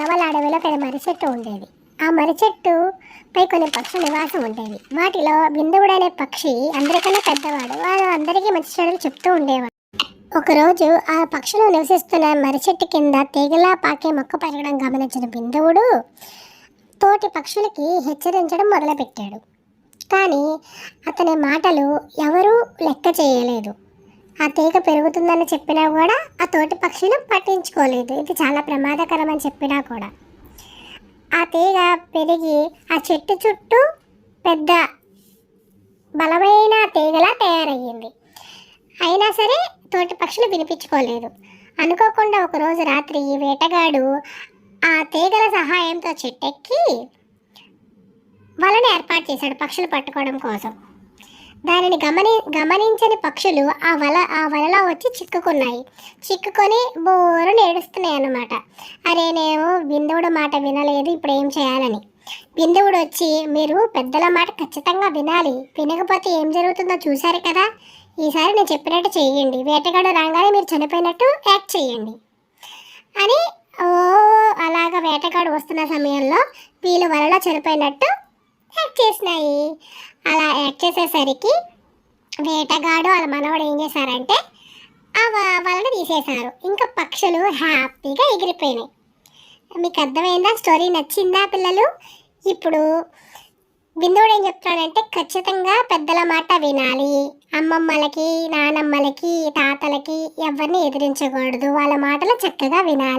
వలవల అడవిలో పెద్ద మర్రి చెట్టు ఉండేది. ఆ మర్రి చెట్టు పై కొన్ని పక్షుల నివాసం ఉండేవి వాటిలో బిందువుడు అనే పక్షి అందరికన్నా పెద్దవాడు. వాడు అందరికీ మంచి చెడులు చెప్తూ ఉండేవాడు. ఒకరోజు ఆ పక్షులు నివసిస్తున్న మర్రి చెట్టు కింద తీగలా పాకే మొక్క పెరగడం గమనించిన బిందువుడు తోటి పక్షులకి హెచ్చరించడం మొదలుపెట్టాడు. కానీ అతని మాటలు ఎవరూ లెక్క చేయలేదు. ఆ తీగ పెరుగుతుందని చెప్పినా కూడా ఆ తోటి పక్షులు పట్టించుకోలేదు. ఇది చాలా ప్రమాదకరం అని చెప్పినా కూడా. ఆ తీగ పెరిగి ఆ చెట్టు చుట్టూ పెద్ద బలమైన తీగలా తయారయ్యింది. అయినా సరే తోటి పక్షులు వినిపించుకోలేదు. అనుకోకుండా ఒకరోజు రాత్రి ఈ వేటగాడు ఆ తీగల సహాయంతో చెట్టెక్కి వలని ఏర్పాటు చేశాడు పక్షులు పట్టుకోవడం కోసం. దానిని గమని గమనించని పక్షులు ఆ వల ఆ వలలో వచ్చి చిక్కుకున్నాయి. చిక్కుకొని బోరుని ఏడుస్తున్నాయి అన్నమాట. అరే నేను బిందువుడు మాట వినలేదు ఇప్పుడు ఏం చేయాలని? బిందువుడు వచ్చి మీరు పెద్దల మాట ఖచ్చితంగా వినాలి. వినకపోతే ఏం జరుగుతుందో చూశారు కదా? ఈసారి నేను చెప్పినట్టు చేయండి. వేటగాడు రాగానే మీరు చనిపోయినట్టు యాక్ట్ చేయండి. అని ఓ అలాగ వేటగాడు వస్తున్న సమయంలో వీళ్ళు వలలో చనిపోయినట్టు యాక్ట్ చేసినాయి. అలా యాక్ట్ చేసేసరికి వేటగాడు వాళ్ళ మనవడు ఏం చేశారంటే ఆ వాళ్ళని తీసేశారు. ఇంకా పక్షులు హ్యాపీగా ఎగిరిపోయినాయి. మీకు అర్థమైందా? స్టోరీ నచ్చిందా పిల్లలు? ఇప్పుడు బిందువుడు ఏం చెప్తున్నాడంటే ఖచ్చితంగా పెద్దల మాట వినాలి. అమ్మమ్మలకి నానమ్మలకి తాతలకి ఎవరిని ఎదిరించకూడదు. వాళ్ళ మాటలు చక్కగా వినాలి.